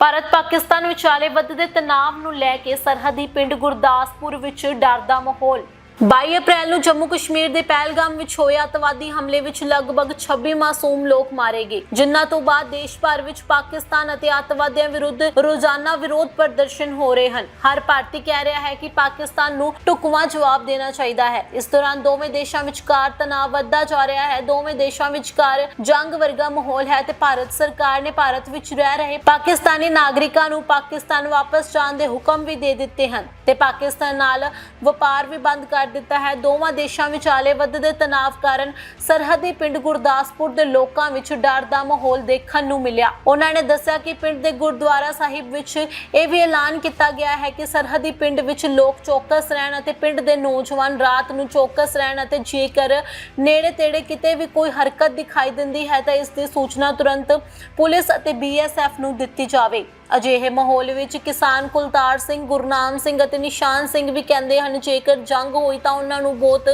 ਭਾਰਤ ਪਾਕਿਸਤਾਨ ਵਿਚਾਲੇ ਵੱਧਦੇ ਤਣਾਅ ਨੂੰ ਲੈ ਕੇ ਸਰਹੱਦੀ ਪਿੰਡ ਗੁਰਦਾਸਪੁਰ ਵਿੱਚ ਡਰ ਦਾ ਮਾਹੌਲ। 22 ਅਪ੍ਰੈਲ ਨੂੰ ਜੰਮੂ ਕਸ਼ਮੀਰ ਦੇ ਪਹਿਲਗਾਮ ਵਿੱਚ ਹੋਏ ਅੱਤਵਾਦੀ ਹਮਲੇ ਵਿੱਚ ਲਗਭਗ 26 ਮਾਸੂਮ ਲੋਕ ਮਾਰੇ ਗਏ। ਜਿਨ੍ਹਾਂ ਤੋਂ ਬਾਅਦ ਦੇਸ਼ ਭਰ ਵਿੱਚ ਪਾਕਿਸਤਾਨ ਅਤੇ ਅੱਤਵਾਦੀਆਂ ਵਿਰੁੱਧ ਰੋਜ਼ਾਨਾ ਵਿਰੋਧ ਪ੍ਰਦਰਸ਼ਨ ਹੋ ਰਹੇ ਹਨ। ਹਰ ਭਾਰਤੀ ਕਹਿ ਰਿਹਾ ਹੈ ਕਿ ਪਾਕਿਸਤਾਨ ਨੂੰ ਟੁਕਵਾ ਜਵਾਬ ਦੇਣਾ ਚਾਹੀਦਾ ਹੈ। ਇਸ ਦੌਰਾਨ ਦੋਵੇਂ ਦੇਸ਼ਾਂ ਵਿਚਕਾਰ ਤਣਾਅ ਵੱਧਦਾ ਜਾ ਰਿਹਾ ਹੈ। ਦੋਵੇਂ ਦੇਸ਼ਾਂ ਵਿਚਕਾਰ ਜੰਗ ਵਰਗਾ ਮਾਹੌਲ ਹੈ ਤੇ ਭਾਰਤ ਸਰਕਾਰ ਨੇ ਭਾਰਤ ਵਿੱਚ ਰਹਿ ਰਹੇ ਪਾਕਿਸਤਾਨੀ ਨਾਗਰਿਕਾਂ ਨੂੰ ਪਾਕਿਸਤਾਨ ਵਾਪਸ ਜਾਣ ਦੇ ਹੁਕਮ ਵੀ ਦੇ ਦਿੱਤੇ ਹਨ ਤੇ ਪਾਕਿਸਤਾਨ ਨਾਲ ਵਪਾਰ ਵੀ ਬੰਦ ਕਰ ਦਿੱਤਾ ਹੈ। ਦੋਵਾਂ ਦੇਸ਼ਾਂ ਵਿਚਾਲੇ ਵੱਧਦੇ ਤਣਾਅ ਕਾਰਨ ਸਰਹੱਦੀ ਪਿੰਡ ਗੁਰਦਾਸਪੁਰ ਦੇ ਲੋਕਾਂ ਵਿੱਚ ਡਰ ਦਾ ਮਾਹੌਲ ਦੇਖਣ ਨੂੰ ਮਿਲਿਆ। ਉਹਨਾਂ ਨੇ ਦੱਸਿਆ ਕਿ ਪਿੰਡ ਦੇ ਗੁਰਦੁਆਰਾ ਸਾਹਿਬ ਵਿੱਚ ਇਹ ਵੀ ਐਲਾਨ ਕੀਤਾ ਗਿਆ ਹੈ ਕਿ ਸਰਹੱਦੀ ਪਿੰਡ ਵਿੱਚ ਲੋਕ ਚੌਕਸ ਰਹਿਣ ਅਤੇ ਪਿੰਡ ਦੇ ਨੌਜਵਾਨ ਰਾਤ ਨੂੰ ਚੌਕਸ ਰਹਿਣ ਅਤੇ ਜੇਕਰ ਨੇੜੇ ਤੇੜੇ ਕਿਤੇ ਵੀ ਕੋਈ ਹਰਕਤ ਦਿਖਾਈ ਦਿੰਦੀ ਹੈ ਤਾਂ ਇਸ ਦੀ ਸੂਚਨਾ ਤੁਰੰਤ ਪੁਲਿਸ ਅਤੇ ਬੀਐਸਐਫ ਨੂੰ ਦਿੱਤੀ ਜਾਵੇ। ਅਜਿਹੇ ਮਾਹੌਲ ਵਿੱਚ ਕਿਸਾਨ ਕੁਲਤਾਰ ਸਿੰਘ, ਗੁਰਨਾਮ ਸਿੰਘ ਅਤੇ ਨਿਸ਼ਾਨ ਸਿੰਘ ਵੀ ਕਹਿੰਦੇ ਹਨ, ਜੇਕਰ ਜੰਗ ਹੋਈ ਤਾਂ ਉਹਨਾਂ ਨੂੰ ਬਹੁਤ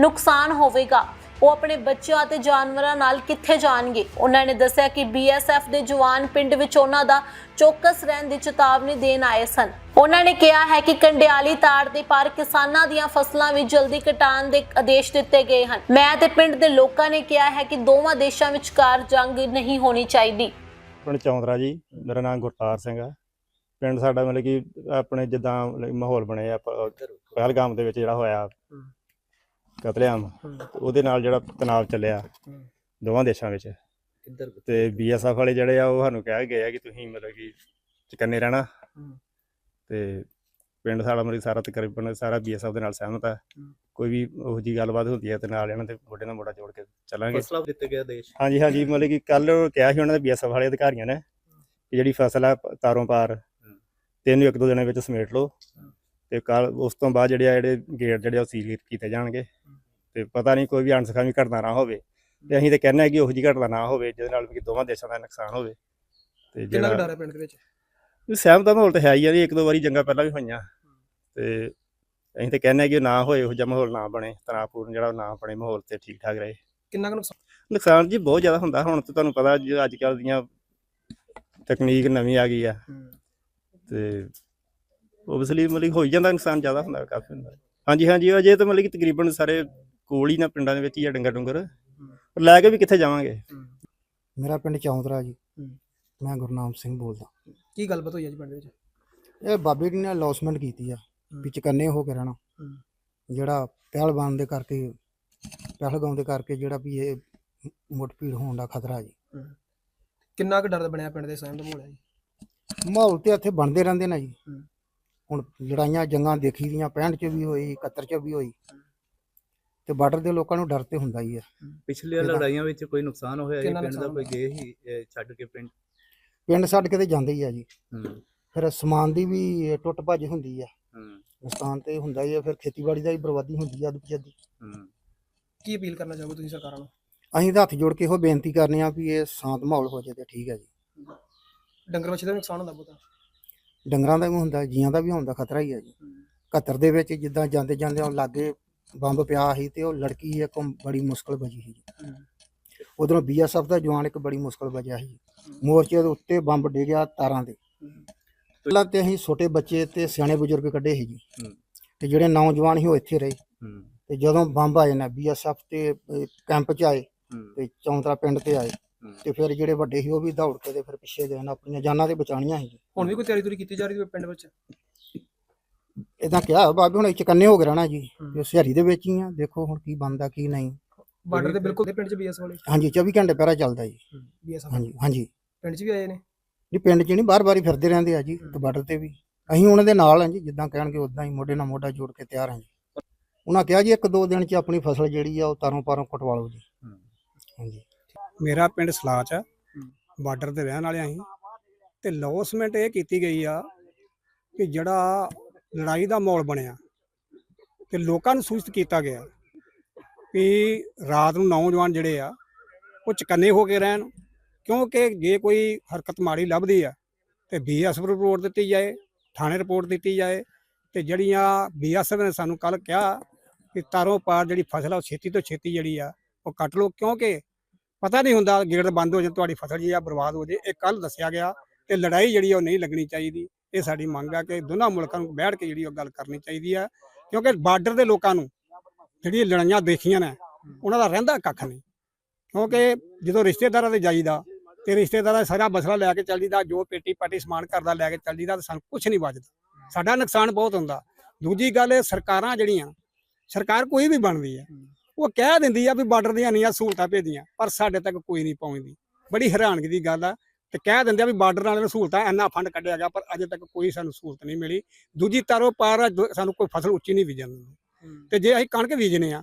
ਨੁਕਸਾਨ ਹੋਵੇਗਾ। ਉਹ ਆਪਣੇ ਬੱਚਿਆਂ ਅਤੇ ਜਾਨਵਰਾਂ ਨਾਲ ਕਿੱਥੇ ਜਾਣਗੇ? ਉਹਨਾਂ ਨੇ ਦੱਸਿਆ ਕਿ ਬੀਐਸਐਫ ਦੇ ਜਵਾਨ ਪਿੰਡ ਵਿੱਚ ਉਹਨਾਂ ਦਾ ਚੌਕਸ ਰਹਿਣ ਦੀ ਚੇਤਾਵਨੀ ਦੇਣ ਆਏ ਸਨ। ਉਹਨਾਂ ਨੇ ਕਿਹਾ ਹੈ ਕਿ ਕੰਡਿਆਲੀ ਤਾਰ ਦੇ ਪਾਰ ਕਿਸਾਨਾਂ ਦੀਆਂ ਫਸਲਾਂ ਵੀ ਜਲਦੀ ਕਟਾਉਣ ਦੇ ਆਦੇਸ਼ ਦਿੱਤੇ ਗਏ ਹਨ। ਮੈਂ ਤੇ ਪਿੰਡ ਦੇ ਲੋਕਾਂ ਨੇ ਕਿਹਾ ਹੈ ਕਿ ਦੋਵਾਂ ਦੇਸ਼ਾਂ ਵਿਚਕਾਰ ਜੰਗ ਨਹੀਂ ਹੋਣੀ ਚਾਹੀਦੀ। ਪਿੰਡ ਚੌਂਦਰਾ ਜੀ ਮੇਰਾ ਨਾਮ ਗੁਰਤਾਰ ਸਿੰਘ ਹੈ ਪਿੰਡ ਸਾਡਾ ਮਤਲਬ ਕਿ ਆਪਣੇ ਜਿੱਦਾਂ ਮਾਹੌਲ ਬਣਿਆ ਪਹਿਲਗਾਮ ਦੇ ਵਿੱਚ ਜਿਹੜਾ ਹੋਇਆ ਕਤਲੇਆਮ। ਉਹਦੇ ਨਾਲ ਜਿਹੜਾ ਤਣਾਅ ਚੱਲਿਆ ਦੋਵਾਂ ਦੇਸ਼ਾਂ ਵਿੱਚ। ਤੇ ਬੀਐਸਐਫ ਵਾਲੇ ਜਿਹੜੇ ਆ ਉਹ ਸਾਨੂੰ ਕਹਿ ਗਏ ਆ ਕਿ ਤੁਸੀਂ ਮਤਲਬ ਕਿ ਚਕੰਨੇ ਰਹਿਣਾ। ਤੇ ਪਿੰਡ ਸਾਡਾ ਮਤਲਬ ਸਾਰਾ ਤਕਰੀਬਨ ਸਾਰਾ ਬੀਐਸਐਫ ਦੇ ਨਾਲ ਸਹਿਮਤ ਹੂੰ। ਕੋਈ ਵੀ ਉਹੋ ਜੀ ਗੱਲਬਾਤ ਹੁੰਦੀ ਹੈ ਤੇ ਨਾਲ ਇਹਨਾਂ ਦੇ ਮੋਢੇ ਨਾਲ ਮੋਢਾ ਜੋੜ ਕੇ ਚੱਲਾਂਗੇ। ਫਸਲਾ ਦਿੱਤੇ ਗਿਆ ਦੇਸ਼। ਹਾਂਜੀ ਹਾਂਜੀ ਮਤਲਬ ਕਿ ਕੱਲ ਕਿਹਾ ਸੀ ਉਹਨਾਂ ਦੇ ਬੀਐਸਐਫ ਵਾਲੇ ਅਧਿਕਾਰੀਆਂ ਨੇ ਕਿ ਜਿਹੜੀ ਫਸਲ ਪ- ਤਾਰੋਂ ਪਾਰ ਤੈਨੂੰ ਇੱਕ ਦੋ ਦਿਨਾਂ ਵਿੱਚ ਸਮੇਟ ਲਓ ਤੇ ਕੱਲ ਉਸ ਤੋਂ ਬਾਅਦ ਜਿਹੜੇ ਆ ਜਿਹੜੇ ਗੇਟ ਜਿਹੜੇ ਆ ਉਹ ਸੀਲ ਕੀਤੇ ਜਾਣਗੇ। ਤੇ ਪਤਾ ਨਹੀਂ ਕੋਈ ਵੀ ਅਣਸਖਾਵੀ ਘਟਨਾ ਨਾ ਹੋਵੇ ਤੇ ਅਸੀਂ ਤੇ ਕਹਿੰਦੇ ਆ ਕਿ ਉਹੋ ਜਿਹੀ ਘਟਨਾ ਨਾ ਹੋਵੇ ਜਿਹਦੇ ਨਾਲ ਕਿ ਦੋਵਾਂ ਦੇਸ਼ਾਂ ਦਾ ਨੁਕਸਾਨ ਹੋਵੇ। ਤੇ ਜਿਹੜਾ ਡਰ ਹੈ ਪਿੰਡ ਦੇ ਵਿੱਚ? ਵੀ ਸਹਿਮਤ ਦਾ ਮਾਹੌਲ ਤਾਂ ਹੈ ਹੀ ਆ ਜੀ ਇੱਕ ਦੋ ਵਾਰੀ ਜੰਗਾਂ ਪਹਿਲਾਂ ਵੀ ਹੋਈਆਂ ਤੇ ਅਸੀਂ ਤੇ ਕਹਿੰਦੇ ਆ ਕਿ ਉਹ ਨਾ ਹੋਏ ਉਹ ਜਿਹਾ ਮਾਹੌਲ ਨਾ ਬਣੇ ਤਣਾਅਪੂਰਨ ਜਿਹੜਾ ਉਹ ਨਾ ਬਣੇ ਮਾਹੌਲ ਤੇ ਠੀਕ ਠਾਕ ਰਹੇ। ਕਿੰਨਾ ਕੁ ਨੁਕਸਾਨ? ਨੁਕਸਾਨ ਜੀ ਬਹੁਤ ਜ਼ਿਆਦਾ ਹੁੰਦਾ ਹੁਣ ਤੇ ਤੁਹਾਨੂੰ ਪਤਾ ਜੀ ਅੱਜ ਕੱਲ੍ਹ ਦੀਆਂ ਤਕਨੀਕ ਨਵੀਂ ਆ ਗਈ ਆ। ਤੇ ਓਬਵੀਅਸਲੀ ਮਤਲਬ ਕਿ ਹੋ ਹੀ ਜਾਂਦਾ ਨੁਕਸਾਨ ਜ਼ਿਆਦਾ ਹੁੰਦਾ ਕਾਫੀ ਹੁੰਦਾ। ਹਾਂਜੀ ਹਾਂਜੀ ਅਜੇ ਤਾਂ ਮਤਲਬ ਕਿ ਤਕਰੀਬਨ ਸਾਰੇ ਕੋਲ ਹੀ ਨਾ ਪਿੰਡਾਂ ਦੇ ਵਿੱਚ ਹੀ ਆ ਡੰਗਰ ਡੁੰਗਰ ਪਰ ਲੈ ਕੇ ਵੀ ਕਿੱਥੇ ਜਾਵਾਂਗੇ? ਮੇਰਾ ਪਿੰਡ ਚੌਂਦਰਾ ਜੀ। ਮੈਂ ਗੁਰਨਾਮ ਸਿੰਘ ਬੋਲਦਾ। ਕੀ ਗੱਲਬਾਤ ਹੋਈ ਹੈ ਜੀ ਪਿੰਡ ਦੇ ਵਿੱਚ? ਇਹ ਬਾਬੇ ਜੀ ਨੇ ਲੌਸਮੈਂਟ ਕੀਤੀ ਆ। ਵੀ ਚਕੰਨੇ ਹੋ ਕੇ ਰਹਿਣਾ। ਜਿਹੜਾ ਪਹਿਲਵਾਨ ਦੇ ਕਰਕੇ ਪਹਿਲਗਾਮ ਦੇ ਕਰਕੇ ਜਿਹੜਾ ਵੀ ਇਹ ਮੁੱਠਭੀੜ ਹੋਣ ਦਾ ਖਤਰਾ ਜੀ। ਕਿੰਨਾ ਕੁ ਡਰ ਬਣਿਆ ਪਿੰਡ ਦੇ ਸਹਿਮ ਦਾ ਮਾਹੌਲ ਜੀ? ਮਾਹੌਲ ਤੇ ਇੱਥੇ ਬਣਦੇ ਰਹਿੰਦੇ ਨੇ ਜੀ। ਹੁਣ ਲੜਾਈਆਂ ਜੰਗਾਂ ਦੇਖੀ ਦੀਆਂ 65 ਚ ਵੀ ਹੋਈ 71 ਚ ਵੀ ਹੋਈ। ਤੇ ਬਾਰਡਰ ਦੇ ਲੋਕਾਂ ਨੂੰ ਡਰ ਤੇ ਹੁੰਦਾ ਹੀ ਆ। ਇਹਦਾ- ਲੜਾਈਆਂ ਵਿੱਚ ਕੋਈ ਨੁਕਸਾਨ ਹੋਇਆ ਜੀ? ਪਿੰਡ ਦਾ ਕੋਈ ਗਏ ਹੀ ਛੱਡ ਕੇ ਪਿੰਡ? ਪਿੰਡ ਛੱਡ ਕੇ ਤੇ ਜਾਂਦੇ ਹੀ ਆ ਜੀ। ਫਿਰ ਸਮਾਨ ਦੀ ਵੀ ਟੁੱਟ ਭੱਜ ਹੁੰਦੀ ਆ। ਨੁਕਸਾਨ ਤੇ ਹੁੰਦਾ ਹੀ ਆ ਫਿਰ ਖੇਤੀਬਾੜੀ ਦਾ ਵੀ ਬਰਬਾਦੀ ਹੁੰਦੀ ਆ ਅੱਧ ਪਜੱਦੀ ਹੂੰ। ਕੀ ਅਪੀਲ ਕਰਨਾ ਚਾਹੋਗੇ ਤੁਸੀਂ ਸਰਕਾਰਾਂ ਨੂੰ? ਅਸੀਂ ਤਾਂ ਹੱਥ ਜੋੜ ਕੇ ਇਹੋ ਬੇਨਤੀ ਕਰਨੇ ਆ ਵੀ ਇਹ ਸ਼ਾਂਤ ਮਾਹੌਲ ਹੋ ਜਾਏ ਤੇ ਠੀਕ ਹੈ ਜੀ। ਡੰਗਰ ਵੱਛੇ ਦਾ ਵੀ ਨੁਕਸਾਨ ਹੁੰਦਾ ਬਹੁਤਾ। ਡੰਗਰਾਂ ਦਾ ਵੀ ਹੁੰਦਾ ਜੀਆਂ ਦਾ ਵੀ ਹੁੰਦਾ ਖਤਰਾ ਹੀ ਹੈ ਜੀ। 71 ਦੇ ਵਿੱਚ ਜਿੱਦਾਂ ਜਾਂਦੇ ਜਾਂਦੇ ਉਹ ਲਾਗੇ ਬੰਬ ਪਿਆ ਸੀ ਤੇ ਉਹ ਲੜਕੀ ਇੱਕ ਬੜੀ ਮੁਸ਼ਕਲ ਬਚੀ ਸੀ ਉਧਰੋਂ ਬੀਐਸਐਫ ਦਾ ਜਵਾਨ ਇੱਕ ਬੜੀ ਮੁਸ਼ਕਲ ਬਚਿਆ ਸੀ ਮੋਰਚੇ ਦੇ ਉੱਤੇ ਬੰਬ ਡਿੱਗਿਆ ਤਾਰਾਂ ਦੇ ਪਹਿਲਾਂ ਤੇ ਅਸੀਂ ਛੋਟੇ ਬੱਚੇ ਤੇ ਸਿਆਣੇ ਬਜ਼ੁਰਗ ਕੱਢੇ ਸੀ ਜੀ। ਤੇ ਜਿਹੜੇ ਨੌਜਵਾਨ ਸੀ ਉਹ ਇੱਥੇ ਰਹੇ। ਤੇ ਜਦੋਂ ਬੰਬ ਆਏ ਨਾ ਬੀਐਸਐਫ ਤੇ ਕੈਂਪ 'ਚ ਆਏ ਤੇ ਚੌਂਤਰਾ ਪਿੰਡ ਤੇ ਆਏ। ਤੇ ਫਿਰ ਜਿਹੜੇ ਵੱਡੇ ਸੀ ਉਹ ਵੀ ਦੌੜ ਕੇ ਤੇ ਫਿਰ ਪਿੱਛੇ ਗਏ ਨਾ ਆਪਣੀਆਂ ਜਾਨਾਂ ਤੇ ਬਚਾਉਣੀਆਂ ਸੀ। ਜੀ ਹੁਣ ਵੀ ਕੋਈ ਤਿਆਰੀ ਤੁਰੀ ਕੀਤੀ ਜਾ ਰਹੀ ਹੈ ਪਿੰਡ ਵਿੱਚ? ਇਦਾਂ ਕਿਹਾ ਬਾਬੇ ਹੁਣ ਚਕੰਨੇ ਹੋ ਕੇ ਰਹਿਣਾ ਜੀ। ਤੇ ਸਿਹਰੀ ਦੇ ਵਿੱਚ ਹੀ ਆ। ਦੇਖੋ ਹੁਣ ਕੀ ਬਣਦਾ ਕੀ ਨਹੀਂ। ਬਾਰਡਰ ਦੇ ਬਿਲਕੁਲ ਪਿੰਡ 'ਚ ਬੀਐਸ ਵਾਲੇ? ਹਾਂਜੀ 24 ਘੰਟੇ ਪਹਿਰਾ ਚੱਲਦਾ ਜੀ। ਬੀਐਸ ਹਾਂਜੀ ਹਾਂਜੀ। ਪਿੰਡ 'ਚ ਵੀ ਆਏ ਨੇ? ਜੀ ਪਿੰਡ 'ਚ ਨਹੀਂ ਬਾਰ-ਬਾਰ ਹੀ ਫਿਰਦੇ ਰਹਿੰਦੇ ਆ ਜੀ ਤੇ ਬਾਰਡਰ ਤੇ ਵੀ। ਅਸੀਂ ਉਹਨਾਂ ਦੇ ਨਾਲ ਹਾਂ ਜੀ ਜਿੱਦਾਂ ਕਹਿਣਗੇ ਉਦਾਂ ਹੀ ਮੋਢੇ ਨਾਲ ਮੋਢਾ ਜੋੜ ਕੇ ਤਿਆਰ ਹਾਂ ਜੀ। ਉਹਨਾਂ ਕਿਹਾ ਜੀ ਇੱਕ ਦੋ ਦਿਨ 'ਚ ਆਪਣੀ ਫਸਲ ਜਿਹੜੀ ਆ ਉਹ ਤਾਰੋਂ ਪਾਰੋਂ ਕਟਵਾ ਲਓ ਜੀ। ਹੂੰ। ਹਾਂਜੀ। ਮੇਰਾ ਪਿੰਡ ਸਲਾਚ ਆ ਬਾਰਡਰ ਤੇ ਰਹਿਣ ਵਾਲੇ ਅਸੀਂ। ਤੇ ਲੌਸਮੈਂਟ ਇਹ ਕੀਤੀ ਗਈ ਆ ਕਿ ਜਿਹੜਾ ਲੜਾਈ ਦਾ ਮਾਹੌਲ ਬਣਿਆ ਤੇ ਲੋਕਾਂ ਨੂੰ ਸੂਚਿਤ ਕੀਤਾ ਗਿਆ ਕਿ ਰਾਤ ਨੂੰ ਨੌਜਵਾਨ ਜਿਹੜੇ ਆ ਉਹ ਚਕੰਨੇ ਹੋ ਕੇ ਰਹਿਣ ਕਿਉਂਕਿ ਜੇ ਕੋਈ ਹਰਕਤ ਮਾੜੀ ਲੱਭਦੀ ਆ ਤੇ ਬੀਐਸਐਫ ਰਿਪੋਰਟ ਦਿੱਤੀ ਜਾਏ, ਥਾਣੇ ਰਿਪੋਰਟ ਦਿੱਤੀ ਜਾਏ, ਤੇ ਜਿਹੜੀਆਂ ਬੀਐਸਐਫ ਨੇ ਸਾਨੂੰ ਕੱਲ ਕਿਹਾ ਕਿ ਤਾਰੋਂ ਪਾਰ ਜਿਹੜੀ ਫਸਲ ਆ ਉਹ ਛੇਤੀ ਤੋਂ ਛੇਤੀ ਜਿਹੜੀ ਆ ਉਹ ਕੱਟ ਲਓ, ਕਿਉਂਕਿ ਪਤਾ ਨਹੀਂ ਹੁੰਦਾ ਗੇੜ ਬੰਦ ਹੋ ਜਾਣ, ਤੁਹਾਡੀ ਫਸਲ ਜੀ ਆ ਬਰਬਾਦ ਹੋ ਜੇ, ਇਹ ਕੱਲ ਦੱਸਿਆ ਗਿਆ ਤੇ ਲੜਾਈ ਜਿਹੜੀ ਆ ਉਹ ਨਹੀਂ ਲੱਗਣੀ ਚਾਹੀਦੀ। ਇਹ ਸਾਡੀ ਮੰਗ ਆ ਕਿ ਦੋਨਾਂ ਮੁਲਕਾਂ ਨੂੰ ਬੈਠ ਕੇ ਜਿਹੜੀ ਉਹ ਗੱਲ ਕਰਨੀ ਚਾਹੀਦੀ ਆ, ਕਿਉਂਕਿ ਬਾਰਡਰ ਦੇ ਲੋਕਾਂ ਨੂੰ ਜਿਹੜੀਆਂ ਲੜਾਈਆਂ ਦੇਖੀਆਂ ਨੇ, ਉਹਨਾਂ ਦਾ ਰਹਿੰਦਾ ਕੱਖ ਨਹੀਂ। ਕਿਉਂਕਿ ਜਦੋਂ ਰਿਸ਼ਤੇਦਾਰਾਂ ਦੇ ਜਾਈਦਾ ਤੇ ਰਿਸ਼ਤੇਦਾਰਾਂ ਦਾ ਸਾਰਾ ਮਸਲਾ ਲੈ ਕੇ ਚੱਲ ਜੀਦਾ ਜੋ ਪੇਟੀ ਪਾਟੀ ਸਮਾਨ ਕਰਦਾ ਲੈ ਕੇ ਚੱਲ ਜੀਦਾ ਤੇ ਸਾਨੂੰ ਕੁਝ ਨਹੀਂ ਬਚਦਾ। ਸਾਡਾ ਨੁਕਸਾਨ ਬਹੁਤ ਹੁੰਦਾ। ਦੂਜੀ ਗੱਲ ਇਹ ਸਰਕਾਰਾਂ ਜਿਹੜੀਆਂ ਸਰਕਾਰ ਕੋਈ ਵੀ ਬਣਦੀ ਹੈ ਉਹ ਕਹਿ ਦਿੰਦੀ ਆ ਵੀ ਬਾਰਡਰ ਦੀਆਂ ਨਹੀਂ ਸਹੂਲਤਾਂ ਭੇਜੀਆਂ ਪਰ ਸਾਡੇ ਤੱਕ ਕੋਈ ਨਹੀਂ ਪਹੁੰਚਦੀ। ਬੜੀ ਹੈਰਾਨਗੀ ਦੀ ਗੱਲ ਆ ਤੇ ਕਹਿ ਦਿੰਦੇ ਆ ਵੀ ਬਾਰਡਰ ਵਾਲਿਆਂ ਨੂੰ ਸਹੂਲਤਾਂ ਇੰਨਾ ਫੰਡ ਕੱਢਿਆ ਗਿਆ ਪਰ ਅਜੇ ਤੱਕ ਕੋਈ ਸਾਨੂੰ ਸਹੂਲਤ ਨਹੀਂ ਮਿਲੀ। ਦੂਜੀ ਤਰੋ ਪਾਰ ਆ, ਦੋ- ਸਾਨੂੰ ਕੋਈ ਫਸਲ ਉੱਚੀ ਨਹੀਂ ਬੀਜਣ ਦਿੰਦੇ। ਤੇ ਜੇ ਅਸੀਂ ਕਣਕ ਬੀਜਨੇ ਆ